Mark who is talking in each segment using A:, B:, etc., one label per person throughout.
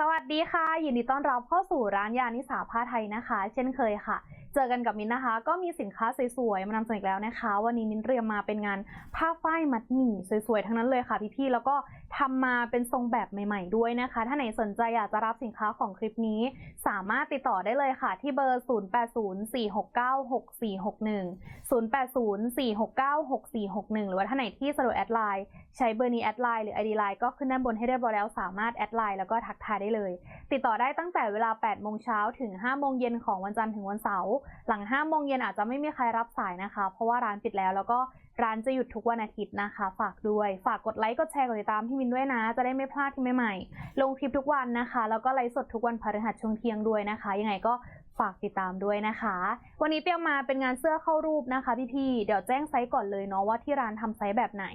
A: สวัสดีค่ะ ยินดีต้อนรับเข้าสู่ร้านยานิสาผ้าไทยนะคะ เช่นเคยค่ะ เจอกันกับมินนะคะ ก็มีสินค้าสวยๆมานำเสนออีกแล้วนะคะ วันนี้มินเตรียมมาเป็นงานผ้าฝ้ายมัดหมี่สวยๆทั้งนั้นเลยค่ะพี่ๆแล้วก็ ทำมาเป็นทรงแบบใหม่ ๆ ด้วยนะคะ ถ้าไหนสนใจอยากจะรับสินค้าของคลิปนี้ สามารถติดต่อได้เลยค่ะ ที่เบอร์ 0804696461 0804696461 หรือว่าถ้าไหนที่สะดวกแอดไลน์ใช้เบอร์นี้แอดไลน์หรือ ID ไลน์ก็ขึ้นด้านบนให้เรียบร้อยแล้วสามารถแอดไลน์แล้วก็ทักทายได้เลย ติดต่อได้ตั้งแต่เวลา 8 โมงเช้าถึง 5 โมงเย็นของวันจันทร์ถึงวันเสาร์หลัง 5 โมงเย็นอาจจะไม่มีใครรับสายนะคะ เพราะว่าร้านปิดแล้วแล้วก็ ร้านจะหยุดทุกวันอาทิตย์นะคะ ฝากด้วย ฝากกดไลค์ กดแชร์ กดติดตามพี่มินด้วยนะ จะได้ไม่พลาดที่ใหม่ๆ ลงคลิปทุกวันนะคะ แล้วก็ไลฟ์สดทุกวันพฤหัสช่วงเที่ยงด้วยนะคะ ยังไงก็ฝากติดตามด้วยนะคะ วันนี้เตรียมมาเป็นงานเสื้อเข้ารูปนะคะพี่ๆ เดี๋ยวแจ้งไซส์ก่อนเลยเนาะว่าที่ร้านทำไซส์แบบไหน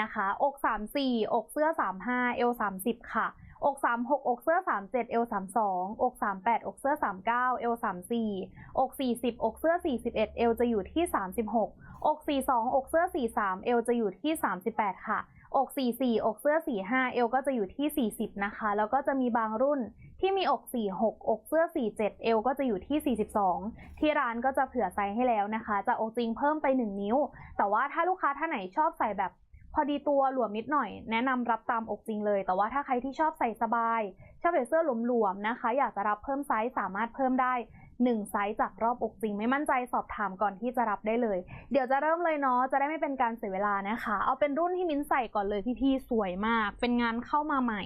A: นะคะ อก 34 อกเสื้อ 35 เอว 30 ค่ะ อก36อกเสื้อ37เอว32อก38อกเสื้อ39เอว34อก40อกเสื้อ41เอวจะอยู่ที่ 36อก42อกเสื้อ43เอวจะอยู่ที่ 38 ค่ะอก 44 อกเสื้อ 45 เอวก็จะอยู่ที่ 40 นะคะ แล้วก็จะมีบางรุ่นที่มีอก 46 อกเสื้อ 47 เอวก็จะอยู่ที่ 42 ที่ร้านก็จะเผื่อไซส์ให้แล้วนะคะ จะอกจริงเพิ่มไป 1 นิ้ว แต่ว่าถ้าลูกค้าท่านไหนชอบใส่แบบ พอดีตัวหลวมนิดหน่อย แนะนำรับตามอกจริงเลย แต่ว่าถ้าใครที่ชอบใส่สบาย ชอบใส่เสื้อหลวมๆนะคะ อยากจะรับเพิ่มไซส์สามารถเพิ่มได้1ไซส์จากรอบอกจริง ไม่มั่นใจสอบถามก่อนที่จะรับได้เลย เดี๋ยวจะเริ่มเลยเนาะจะได้ไม่เป็นการเสียเวลานะคะ เอาเป็นรุ่นที่มิ้นใส่ก่อนเลยพี่ๆสวยมาก เป็นงานเข้ามาใหม่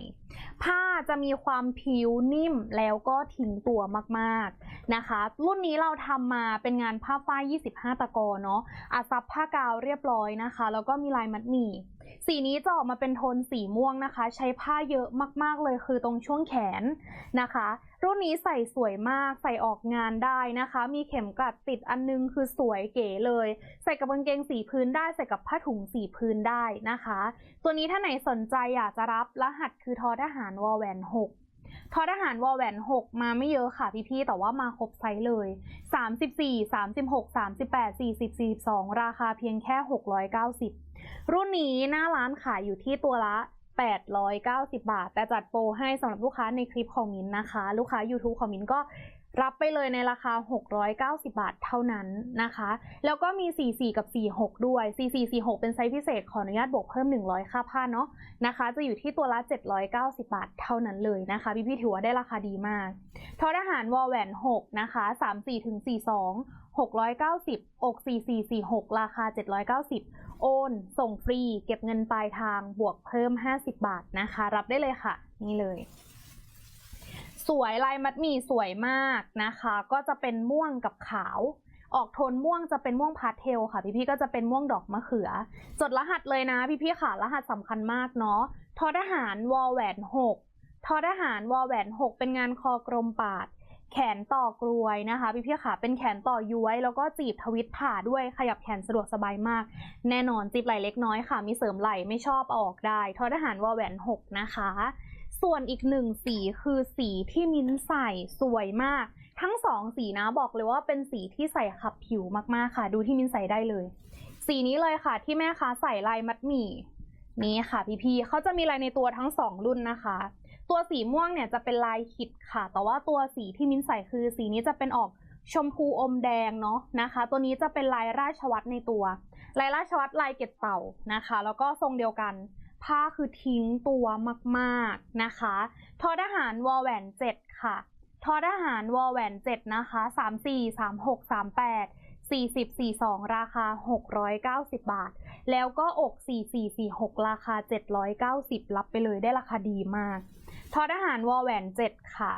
A: ผ้าจะมีความผิวนิ่มแล้วก็ทิ้งตัวมากๆนะคะ รุ่นนี้เราทำมาเป็นงานผ้าฝ้าย 25 ตะกอเนาะอาซับผ้ากาวเรียบร้อยนะคะ แล้วก็มีลายมัดหมี่ สีนี้จะออกมาเป็นโทนสีม่วงนะคะ ใช้ผ้าเยอะมากๆเลยคือตรงช่วงแขนนะคะ รุ่นนี้ใส่สวยมากใส่ออกงานได้นะคะ มีเข็มกลัดติดอันนึงคือสวยเก๋เลย ใส่กับกางเกงสีพื้นได้ใส่กับผ้าถุงสีพื้นได้นะคะ ตัวนี้ถ้าไหนสนใจอยากจะรับรหัสคือทอทหารวอแหวน6 ทอทหารวอแหวน6มาไม่เยอะค่ะพี่ๆแต่ว่ามาครบไซส์เลย34 36 38 40 42ราคาเพียงแค่690รุ่นนี้หน้าร้านขายอยู่ที่ตัวละ 890 บาท แต่จัดโปรให้สำหรับลูกค้าในคลิปของมินนะคะ ลูกค้า YouTube ของมินก็ รับไปเลยในราคา 690 บาทเท่านั้นนะคะ แล้วก็มี 44 กับ 46 ด้วย 44 46 เป็นไซส์พิเศษ ขออนุญาตบวกเพิ่ม 100 ค่าผ้าเนาะนะคะ จะอยู่ที่ตัวละ 790 บาทเท่านั้นเลยนะคะ พี่พี่ๆถือว่าได้ราคาดีมาก ทอทหารวอลแหวน 6 นะคะ 34ถึง42 690 อก4446 ราคา 790 โอน ส่งฟรี เก็บเงินปลายทาง บวกเพิ่ม 50 บาทนะคะ รับได้เลยค่ะ นี่เลย สวยลายมัดหมี่สวยมากนะคะ ก็จะเป็นม่วงกับขาว ออกโทนม่วงจะเป็นม่วงพาสเทลค่ะ พี่ๆก็จะเป็นม่วงดอกมะเขือ จดรหัสเลยนะ พี่ๆค่ะ รหัสสำคัญมากเนาะทอทหารวอลแหวน6ทอทหารวอลแหวน6เป็นงานคอกลมปาด แขนต่อกรวยนะคะ พี่ๆค่ะ เป็นแขนต่อย้วย แล้วก็จีบทวิตผ่าด้วยขยับแขนสะดวกสบายมาก แน่นอนจีบไหล่เล็กน้อยค่ะ มีเสริมไหล่ไม่ชอบเอาออกได้ทอทหารวอลแหวน6นะคะ ส่วนอีกหนึ่งสีคือสีที่มิ้นใส่สวยมาก ทั้งสองสีนะบอกเลยว่าเป็นสีที่ใส่ขับผิวมากๆค่ะ ดูที่มิ้นใส่ได้เลย สีนี้เลยค่ะ ที่แม่ค้าใส่ลายมัดหมี่นี่ค่ะพี่ๆเขาจะมีลายในตัวทั้งสองรุ่นนะคะ ตัวสีม่วงเนี่ยจะเป็นลายขิดค่ะ แต่ว่าตัวสีที่มิ้นใส่คือ สีนี้จะเป็นออกชมพูอมแดงเนาะนะคะ ตัวนี้จะเป็นลายราชวัตรในตัว ลายราชวัตรลายเกล็ดเต่านะคะ แล้วก็ทรงเดียวกัน ผ้าคือทิ้งตัวมากๆนะคะทอทหารวอแหวนเจ็ดค่ะทอทหารวอแหวนเจ็ดนะคะสามสี่สามหกสามแปดสี่สิบสี่สองราคาหกร้อยเก้าสิบบาท แล้วก็อกสี่สี่สี่หกราคาเจ็ดร้อยเก้าสิบรับไปเลยได้ราคาดีมากทอทหารวอแหวนเจ็ดค่ะ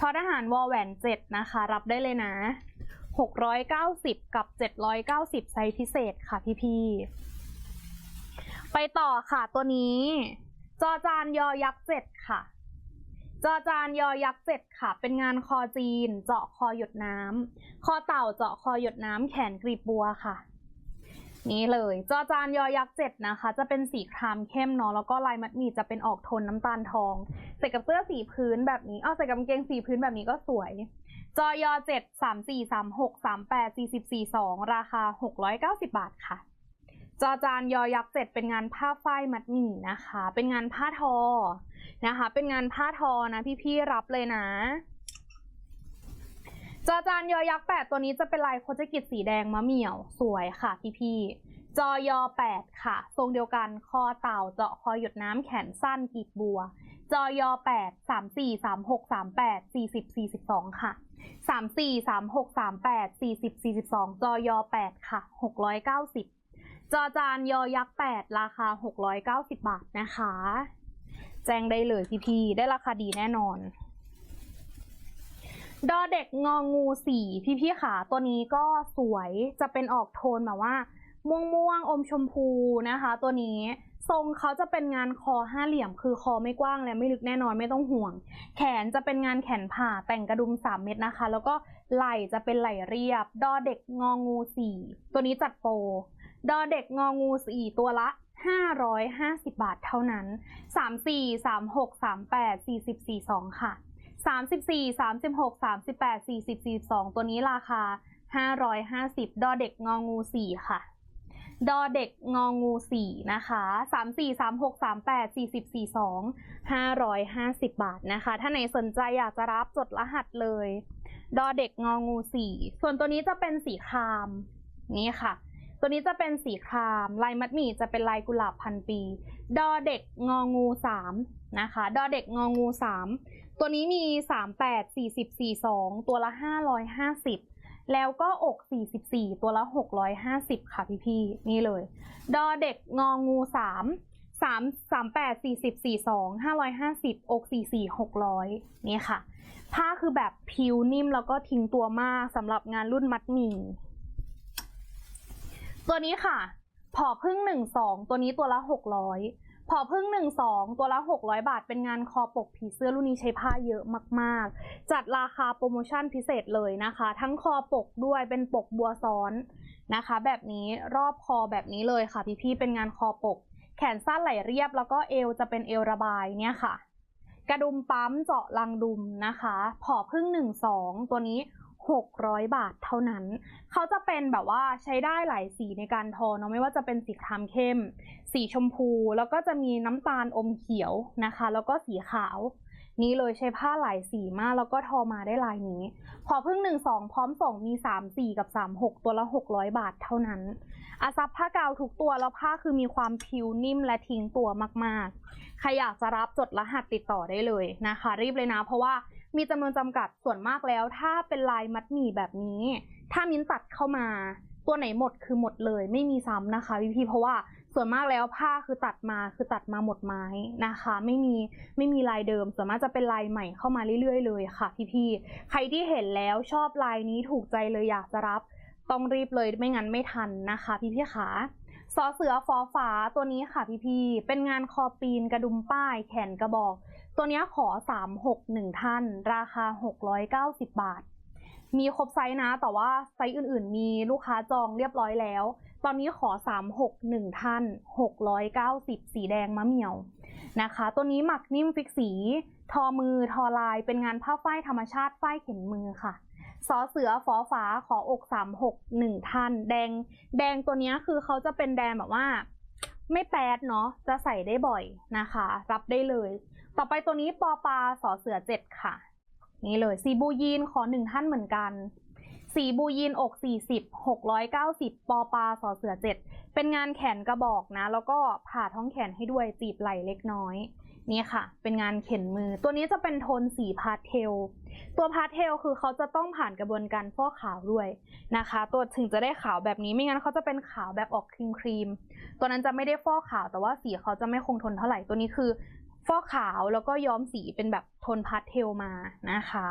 A: ทอทหารวอแหวนเจ็ดนะคะ รับได้เลยนะหกร้อยเก้าสิบกับเจ็ดร้อยเก้าสิบไซส์พิเศษค่ะพี่พี่ ไปต่อค่ะตัวนี้ จอจานยอยักษ์7ค่ะ จอจานยอยักษ์7ค่ะ เป็นงานคอจีน เจาะคอหยดน้ำคอเต่าเจาะคอหยดน้ำแขนกรีบบัวค่ะ นี่เลย จอจานยอยักษ์เจ็ดนะคะ จะเป็นสีครามเข้มเนาะแล้วก็ลายมัดหมี่จะเป็นออกโทนน้ำตาลทองใส่กับเสื้อสีพื้นแบบนี้เอาใส่กับกางเกงสีพื้นแบบนี้ก็สวยจอยอเจ็ดสามสี่สามหกสามแปดสี่สิบสี่สองราคาหกร้อยเก้าสิบาทค่ะ จอจานยอยักษ์เจ็ดเป็นงานผ้าฝ้ายมัดหมี่นะคะ เป็นงานผ้าทอนะคะ เป็นงานผ้าทอนะ พี่ๆรับเลยนะจอจานยอยักษ์แปดตัวนี้จะเป็นลายโคจกิจสีแดงมะเหมี่ยวสวยค่ะพี่ๆจอยอแปดค่ะ ทรงเดียวกันคอเต่าเจาะคอหยดน้ำแขนสั้นกีบบัวจอยอแปดสามสี่สามหกสามแปดสี่สิบสี่สิบสองค่ะสามสี่สามหกสามแปดสี่สิบสี่สิบสองจอยอแปดค่ะหกร้อยเก้าสิบ จอจานยอยักษ์แปดราคาหกร้อยเก้าสิบบาทนะคะ แจ้งได้เลยพี่ๆได้ราคาดีแน่นอนดอเด็กงองูสีพี่พี่ขาตัวนี้ก็สวยจะเป็นออกโทนแบบว่า ม่วงม่วงอมชมพูนะคะ ตัวนี้ทรงเขาจะเป็นงานคอห้าเหลี่ยม คือคอไม่กว้างและไม่ลึกแน่นอนไม่ต้องห่วง แขนจะเป็นงานแขนผ่าแต่งกระดุม3เม็ดนะคะ แล้วก็ไหล่จะเป็นไหล่เรียบ ดอเด็กงองูสี่ตัวนี้จัดโปร ดอเด็กงองูสี่ตัวละ 550 บาทเท่านั้น 34 36 38 40 42 ค่ะ 34 36 38 40 42 ตัวนี้ราคา 550 ดอเด็กงองู4ค่ะ ดอเด็กงองู4นะคะ34 36 38 40 42 550 บาทนะคะ ถ้าไหนสนใจอยากจะรับจดรหัสเลย ดอเด็กงองู4ส่วนตัวนี้จะเป็นสีคราม นี่ค่ะ ตัวนี้จะเป็นสีคราม ลายมัดหมี่จะเป็นลายกุหลาบพันปี ดอเด็กงองูสามนะคะ ดอเด็กงองูสามตัวนี้มีสามแปดสี่สิบสี่สองตัวละห้าร้อยห้าสิบแล้วก็อกสี่สิบสี่ตัวละหกร้อยห้าสิบค่ะพี่พี่นี่เลย ดอเด็กงองูสามสามสามแปดสี่สิบสี่สองห้าร้อยห้าสิบอกสี่สี่หกร้อยนี่ค่ะ ผ้าคือแบบผิวนิ่มแล้วก็ทิ้งตัวมากสำหรับงานรุ่นมัดหมี่ ตัวนี้ค่ะ ผอพึ่งหนึ่งสองตัวนี้ตัวละหกร้อยผอพึ่งหนึ่งสองตัวละหกร้อยบาท เป็นงานคอปกผีเสื้อรุ่นนี้ใช้ผ้าเยอะมาก ๆ จัดราคาโปรโมชั่นพิเศษเลยนะคะ ทั้งคอปกด้วยเป็นปกบัวซ้อนนะคะ แบบนี้รอบคอแบบนี้เลยค่ะ พี่ๆเป็นงานคอปก แขนสั้นไหลเรียบแล้วก็เอวจะเป็นเอวระบายเนี่ยค่ะ กระดุมปั๊มเจาะรังดุมนะคะ ผอพึ่งหนึ่งสองตัวนี้ 600 บาทเท่านั้น เขาจะเป็นแบบว่าใช้ได้หลายสีในการทอเนาะไม่ว่าจะเป็นสีครามเข้ม สีชมพู แล้วก็จะมีน้ำตาลอมเขียวนะคะ แล้วก็สีขาว นี้เลยใช้ผ้าหลายสีมากแล้วก็ทอมาได้ลายนี้พอพึ่งหนึ่งสองพร้อมส่งมี 3 4 กับ 3 6 ตัวละ 600 บาทเท่านั้นอาซับผ้ากาวทุกตัวแล้วผ้าคือมีความผิวนิ่มและทิ้งตัวมากๆ ใครอยากจะรับจดรหัสติดต่อได้เลยนะคะ รีบเลยนะเพราะว่า มีจำนวนจำกัดส่วนมากแล้ว ถ้าเป็นลายมัดหมี่แบบนี้ ถ้ามิ้นตัดเข้ามา ตัวไหนหมดคือหมดเลย ไม่มีซ้ำนะคะพี่ๆเพราะว่าส่วนมากแล้วผ้าคือตัดมาคือตัดมาหมดไม้นะคะ ไม่มีไม่มีลายเดิม ส่วนมากจะเป็นลายใหม่เข้ามาเรื่อยๆ เลยค่ะ พี่ๆใครที่เห็นแล้วชอบลายนี้ถูกใจเลยอยากจะรับ ต้องรีบเลยไม่งั้นไม่ทันนะคะ พี่ๆขาซอเสือฟอฟ้าตัวนี้ค่ะพี่ๆเป็นงานคอปีนกระดุมป้าย แขนกระบอก ตัวนี้ขอ 361 ท่าน ราคา 690 บาท มีครบไซส์นะ แต่ว่าไซส์อื่นๆ มีลูกค้าจองเรียบร้อยแล้ว ตอนนี้ขอ 361 ท่าน 690 สีแดงมะเหมี่ยวนะคะ ตัวนี้หมักนิ่มฟิกสี ทอมือทอลาย เป็นงานผ้าฝ้ายธรรมชาติฝ้ายเข็นมือค่ะสอเสือฟอฟ้าขออก 361 ท่าน แดง แดงตัวนี้คือเขาจะเป็นแดงแบบว่า ไม่แปดเนาะจะใส่ได้บ่อยนะคะ รับได้เลย ต่อไปตัวนี้ปอปลาสอเสือเจ็ดค่ะ นี่เลยสีบูยีนขอหนึ่งท่านเหมือนกันสีบูยีนอกสี่สิบหกร้อยเก้าสิบปอปลาสอเสือเจ็ดเป็นงานแขนกระบอกนะ แล้วก็ผ่าท้องแขนให้ด้วยจีบไหล่เล็กน้อย นี่ค่ะ เป็นงานเข็นมือ ตัวนี้จะเป็นโทนสีพาสเทล ตัวพาสเทลคือเขาจะต้องผ่านกระบวนการฟอกขาวด้วยนะคะ ตัวถึงจะได้ขาวแบบนี้ ไม่งั้นเขาจะเป็นขาวแบบออกครีมครีมๆตัวนั้นจะไม่ได้ฟอกขาว แต่ว่าสีเขาจะไม่คงทนเท่าไหร่ ตัวนี้คือฟอกขาวแล้วก็ย้อมสีเป็นแบบโทนพาสเทลมานะคะ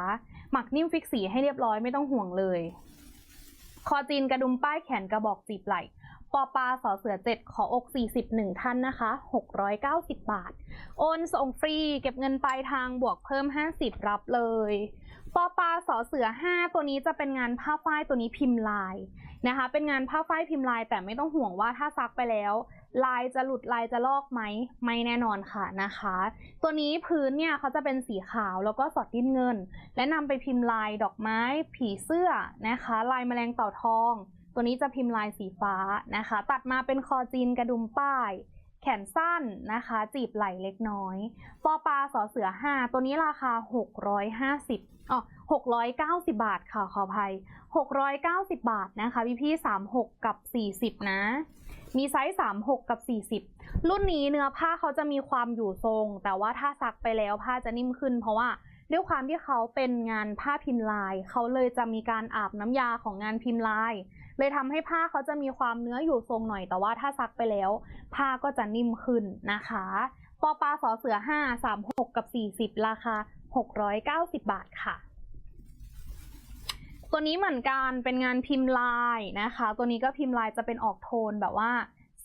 A: หมักนิ่มฟิกสีให้เรียบร้อยไม่ต้องห่วงเลย คอจีนกระดุมป้ายแขนกระบอกจีบไหล่ ปอปลาสอเสือเจ็ดขออก41 ท่านนะคะ 690 บาท โอนส่งฟรีเก็บเงินปลายทางบวกเพิ่ม 50 รับเลยปอปลาสอเสือ 5 ตัวนี้จะเป็นงานผ้าฝ้ายตัวนี้พิมพ์ลายนะคะ เป็นงานผ้าฝ้ายพิมพ์ลาย แต่ไม่ต้องห่วงว่าถ้าซักไปแล้ว ลายจะหลุดลายจะลอกไหมไม่แน่นอนค่ะนะคะ ตัวนี้พื้นเนี่ยเขาจะเป็นสีขาวแล้วก็สอดดิ้นเงิน และนำไปพิมพ์ลายดอกไม้ ผีเสื้อนะคะ ลายแมลงเต่าทอง ตัวนี้จะพิมพ์ลายสีฟ้านะคะ ตัดมาเป็นคอจีนกระดุมป้าย แขนสั้นนะคะ จีบไหล่เล็กน้อยปอปลาสอเสือ 5 ตัวนี้ราคา 650อ๋อ690 บาทค่ะขออภัย 690 บาทนะคะพี่พี่36 กับ 40 นะ มีไซส์ 36 กับ 40 รุ่นนี้เนื้อผ้าเขาจะมีความอยู่ทรง แต่ว่าถ้าซักไปแล้วผ้าจะนิ่มขึ้น เพราะว่าด้วยความที่เขาเป็นงานผ้าพิมพ์ลาย เขาเลยจะมีการอาบน้ำยาของงานพิมพ์ลาย เลยทำให้ผ้าเขาจะมีความเนื้ออยู่ทรงหน่อย แต่ว่าถ้าซักไปแล้ว ผ้าก็จะนิ่มขึ้นนะคะปอปลาสอเสือ 5 36 กับ 40 ราคา 690 บาทค่ะ ตัวนี้เหมือนกันเป็นงานพิมพ์ลายนะคะ ตัวนี้ก็พิมพ์ลายจะเป็นออกโทนแบบว่า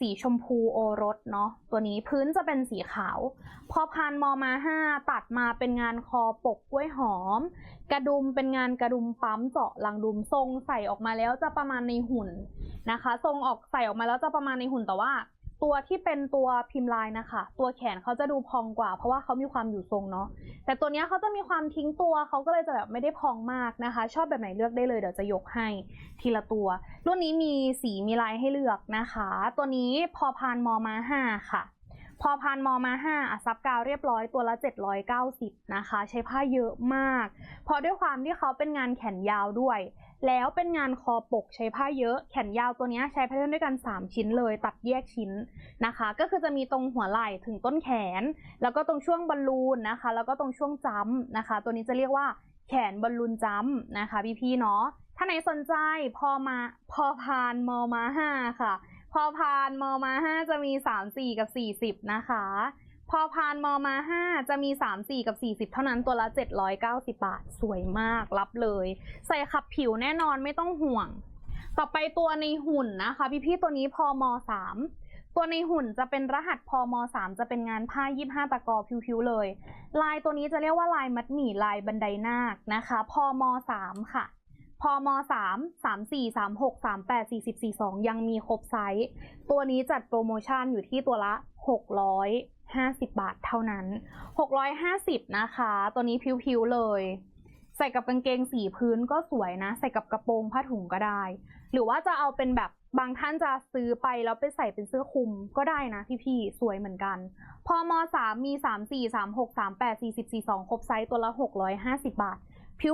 A: สีชมพูโอรสเนาะตัวนี้พื้นจะเป็นสีขาว พอพานมอมาห้าตัดมาเป็นงานคอปกกล้วยหอม กระดุมเป็นงานกระดุมปั๊มเจาะหลังดุมทรงใส่ออกมาแล้วจะประมาณในหุ่นนะคะ ทรงออกใส่ออกมาแล้วจะประมาณในหุ่นแต่ว่า ตัวที่เป็นตัวพิมพ์ลายนะคะ ตัวแขนเขาจะดูพองกว่า เพราะว่าเขามีความอยู่ทรงเนาะแต่ตัวนี้เขาจะมีความทิ้งตัวเขาก็เลยจะแบบไม่ได้พองมากนะคะ ชอบแบบไหนเลือกได้เลยเดี๋ยวจะยกให้ทีละตัว รุ่นนี้มีสีมีลายให้เลือกนะคะ ตัวนี้พอพานมอมาห้าค่ะ พอพานมอมาห้าอะซับกาวเรียบร้อยตัวละ 790 นะคะ ใช้ผ้าเยอะมากเพราะด้วยความที่เขาเป็นงานแขนยาวด้วย แล้วเป็นงานคอปกใช้ผ้าเยอะ แขนยาวตัวนี้ใช้แพทเทิร์นด้วยกัน 3 ชิ้นเลย ตัดแยกชิ้นนะคะ ก็คือจะมีตรงหัวไหล่ถึงต้นแขน แล้วก็ตรงช่วงบอลลูนนะคะ แล้วก็ตรงช่วงจ้ำนะคะ ตัวนี้จะเรียกว่าแขนบอลลูนจ้ำนะคะ พี่ๆเนาะถ้าไหนสนใจพอมาพอพานมอมาห้าค่ะ พอพานมอมาห้าจะมีสามสี่กับสี่สิบนะคะ อพานมอมาห้าจะมีสามสี่กับสี่สิบเท่านั้นตัวละเจ็ดร้อยเก้าสิบาท สวยมากรับเลย ใส่ขับผิวแน่นอนไม่ต้องห่วง ต่อไปตัวในหุ่นนะคะ พี่ๆตัวนี้พอมสามตัวในหุ่นจะเป็นรหัสพอมสามจะเป็นงานผ้ายี่ห้าตะกอผิวๆเลย ลายตัวนี้จะเรียกว่าลายมัดหมี่ลายบันไดนาคนะคะพอมสามค่ะพอมสามสามสี่สามหกสามแปดสี่สิบสี่สองยังมีครบไซส์ ตัวนี้จัดโปรโมชั่นอยู่ที่ตัวละห กร้อยห้าสิบบาทเท่านั้นหกร้อยห้าสิบนะคะ ตัวนี้พิวๆเลย ใส่กับกางเกงสีพื้นก็สวยนะ ใส่กับกระโปรงผ้าถุงก็ได้ หรือว่าจะเอาเป็นแบบบางท่านจะซื้อไปแล้วไปใส่เป็นเสื้อคลุมก็ได้นะพี่ๆสวยเหมือนกัน พอมสามมีสามสี่สามหกสามแปดสี่สิบสี่สองครบไซส์ตัวละหกร้อยห้าสิบบาท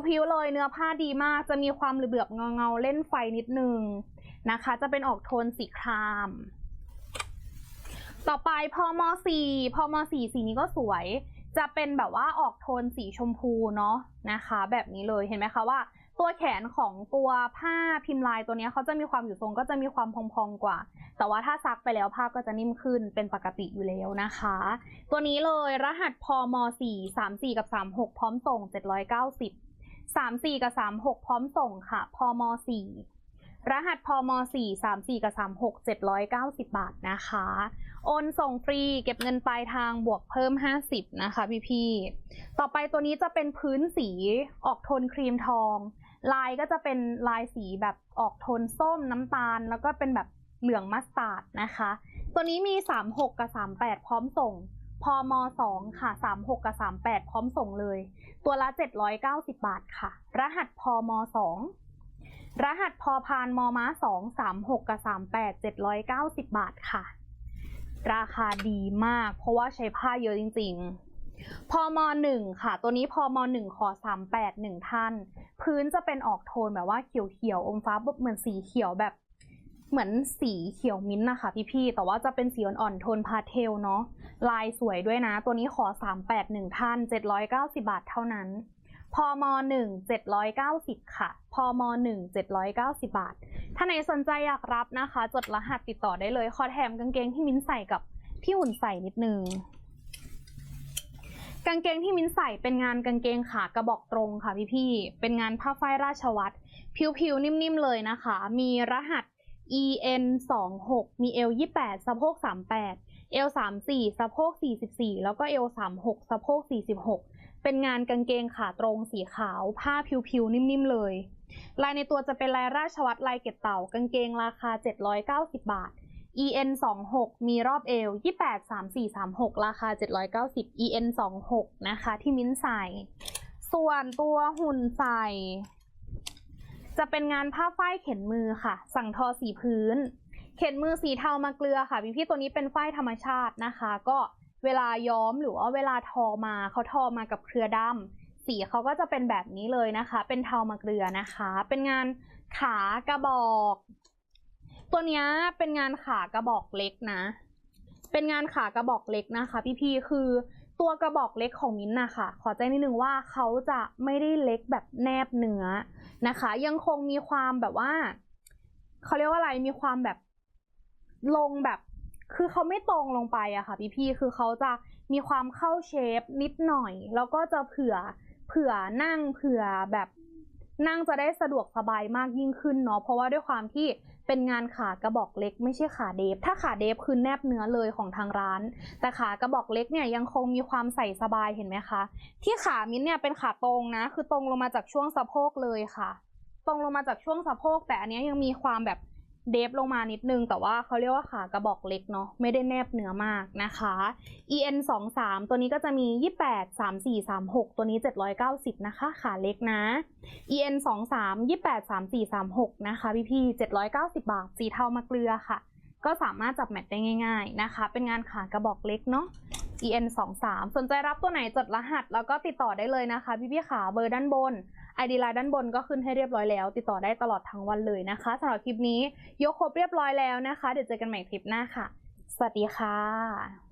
A: ผิวๆเลยเนื้อผ้าดีมาก จะมีความเหลือบๆเงาเล่นไฟนิดนึงนะคะ จะเป็นออกโทนสีคราม ต่อไปพอมสี่พอมสี่สีนี้ก็สวย จะเป็นแบบว่าออกโทนสีชมพูเนาะนะคะ แบบนี้เลยเห็นไหมคะว่า ตัวแขนของตัวผ้าพิมพ์ลายตัวนี้เขาจะมีความอยู่ทรงก็จะมีความพองๆกว่า แต่ว่าถ้าซักไปแล้วผ้าก็จะนิ่มขึ้นเป็นปกติอยู่แล้วนะคะ ตัวนี้เลยรหัสพม4 3 4กับ36 พร้อมส่ง 790 34กับ36 พร้อมส่งค่ะพม4 รหัสพม4 3 4กับ36 790 บาทนะคะ โอนส่งฟรีเก็บเงินปลายทางบวกเพิ่ม 50 นะคะพี่ๆต่อไปตัวนี้จะเป็นพื้นสีออกโทนครีมทอง ลายก็จะเป็นลายสีแบบออกโทนส้มน้ำตาล แล้วก็เป็นแบบเหลืองมัสตาร์ดนะคะ ตัวนี้มี 36 กับ 38 พร้อมส่งพม2ค่ะ 36 กับ 38 พร้อมส่งเลย ตัวละ 790 บาทค่ะ รหัสพม2 รหัสพอพานมม้า2 36กับ38 790บบาทค่ะ ราคาดีมาก เพราะว่าใช้ผ้าเยอะจริง ๆ พอมหนึ่งค่ะ ตัวนี้พอมหนึ่งขอสามแปดหนึ่งท่าน พื้นจะเป็นออกโทนแบบว่าเขียวๆอมฟ้าแบบเหมือนสีเขียวแบบเหมือนสีเขียวมิ้นท์นะคะพี่ๆ แต่ว่าจะเป็นสีอ่อนๆ โทนพาเทลเนาะ ลายสวยด้วยนะ ตัวนี้ขอสามแปดหนึ่งท่านเจ็ดร้อยเก้าสิบาทเท่านั้น พอมหนึ่งเจ็ดร้อยเก้าสิบค่ะ พอมหนึ่งเจ็ดร้อยเก้าสิบาท ถ้าไหนสนใจอยากรับนะคะ จดรหัสติดต่อได้เลย ขอแถมกางเกงที่มิ้นใส่กับที่หุ่นใส่นิดนึง กางเกงที่มิ้นใส่เป็นงานกางเกงขากระบอกตรงค่ะพี่ๆเป็นงานผ้าฝ้ายราชวัตรผิวๆนิ่มๆเลยนะคะ มีรหัส EN 2 6มี L 28สะโพก38 L 34สะโพก44 แล้วก็ L 36สะโพก46 เป็นงานกางเกงขาตรงสีขาว ผ้าผิวๆนิ่มๆเลย ลายในตัวจะเป็นลายราชวัตรลายเก็บเต่ากางเกงราคา 790 บาท EN 2 6มีรอบเอว28 3 4 3 6ราคา 790 EN 2 6นะคะที่มิ้นใส่ ส่วนตัวหุ่นใส่ จะเป็นงานผ้าฝ้ายเข็นมือค่ะ สั่งทอสีพื้น เข็นมือสีเทามาเกลือค่ะพี่พี่ๆตัวนี้เป็นฝ้ายธรรมชาตินะคะ ก็ เวลาย้อมหรือว่าเวลาทอมาเขาทอมากับเครือดำสีเขาก็จะเป็นแบบนี้เลยนะคะ เป็นเทามาเกลือนะคะ เป็นงานขากระบอก ตัวเนี้ยเป็นงานขากระบอกเล็กนะ เป็นงานขากระบอกเล็กนะคะ พี่ๆคือตัวกระบอกเล็กของมิ้นนะคะ ขอแจ้งนิดนึงว่าเขาจะไม่ได้เล็กแบบแนบเนื้อนะคะ ยังคงมีความแบบว่าเขาเรียกว่าอะไรมีความแบบลงแบบ คือเขาไม่ตรงลงไปอะค่ะพี่ๆคือเขาจะมีความเข้าเชฟนิดหน่อย แล้วก็จะเผื่อเผื่อนั่งเผื่อแบบนั่งจะได้สะดวกสบายมากยิ่งขึ้นเนาะเพราะว่าด้วยความที่เป็นงานขากระบอกเล็ก ไม่ใช่ขาเดฟ ถ้าขาเดฟคือแนบเนื้อเลยของทางร้าน แต่ขากระบอกเล็กเนี่ยยังคงมีความใส่สบายเห็นไหมคะ ที่ขามิ้นเนี่ยเป็นขาตรงนะ คือตรงลงมาจากช่วงสะโพกเลยค่ะ ตรงลงมาจากช่วงสะโพก แต่อันเนี้ยยังมีความแบบ เดฟลงมานิดนึง แต่ว่าเขาเรียกว่าขากระบอกเล็กเนาะไม่ได้แนบเนื้อมากนะคะ en 2 3ตัวนี้ก็จะมี 28 34 36 ตัวนี้ 790 นะคะ ขาเล็กนะ en 2 3 28 34 36 นะคะ พี่พี่790 บาท สีเทามาเกลือค่ะ ก็สามารถจับแมทได้ง่ายๆนะคะ เป็นงานขากระบอกเล็กเนาะ en 2 3สนใจรับตัวไหนจดรหัส แล้วก็ติดต่อได้เลยนะคะ พี่พี่ขาเบอร์ด้านบน ไอดีไลน์ด้านบนก็ขึ้นให้เรียบร้อยแล้ว ติดต่อได้ตลอดทั้งวันเลยนะคะสำหรับคลิปนี้ยกครบเรียบร้อยแล้วนะคะ เดี๋ยวเจอกันใหม่คลิปหน้าค่ะ สวัสดีค่ะ